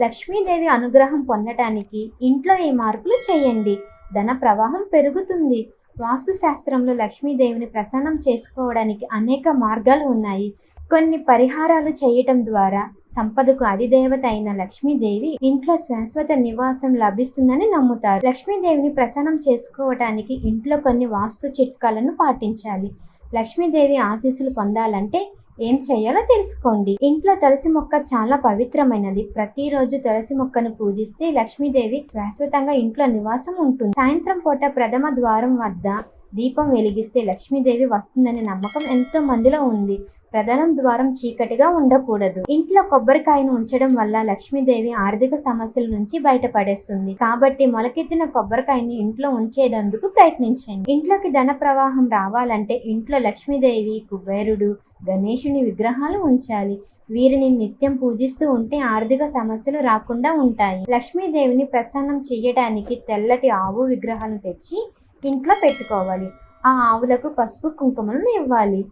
లక్ష్మీదేవి అనుగ్రహం పొందటానికి ఇంట్లో ఈ మార్పులు చేయండి. ధన ప్రవాహం పెరుగుతుంది. వాస్తు శాస్త్రంలో లక్ష్మీదేవిని ప్రసన్నం చేసుకోవడానికి అనేక మార్గాలు ఉన్నాయి. కొన్ని పరిహారాలు చేయటం ద్వారా సంపదకు అధిదేవత అయిన లక్ష్మీదేవి ఇంట్లో శాశ్వత నివాసం లభిస్తుందని నమ్ముతారు. లక్ష్మీదేవిని ప్రసన్నం చేసుకోవటానికి ఇంట్లో కొన్ని వాస్తు చిట్కాలను పాటించాలి. లక్ష్మీదేవి ఆశీస్సులు పొందాలంటే ఏం చేయాలో తెలుసుకోండి. ఇంట్లో తులసి మొక్క చాలా పవిత్రమైనది. ప్రతిరోజు తులసి మొక్కను పూజిస్తే లక్ష్మీదేవి శాశ్వతంగా ఇంట్లో నివాసం ఉంటుంది. సాయంత్రం పూట ప్రథమ ద్వారం వద్ద దీపం వెలిగిస్తే లక్ష్మీదేవి వస్తుందనే నమ్మకం ఎంతో మందిలో ఉంది. ప్రధానం ద్వారం చీకటిగా ఉండకూడదు. ఇంట్లో కొబ్బరికాయను ఉంచడం వల్ల లక్ష్మీదేవి ఆర్థిక సమస్యల నుంచి బయటపడేస్తుంది. కాబట్టి మొలకెత్తిన కొబ్బరికాయని ఇంట్లో ఉంచేటందుకు ప్రయత్నించండి. ఇంట్లోకి ధన ప్రవాహం రావాలంటే ఇంట్లో లక్ష్మీదేవి కుబేరుడు గణేశుని విగ్రహాలు ఉంచాలి. వీరిని నిత్యం పూజిస్తూ ఉంటే ఆర్థిక సమస్యలు రాకుండా ఉంటాయి. లక్ష్మీదేవిని ప్రసన్నం చేయడానికి తెల్లటి ఆవు విగ్రహాలను తెచ్చి ఇంట్లో పెట్టుకోవాలి. ఆ ఆవులకు పసుపు కుంకుమలను ఇవ్వాలి.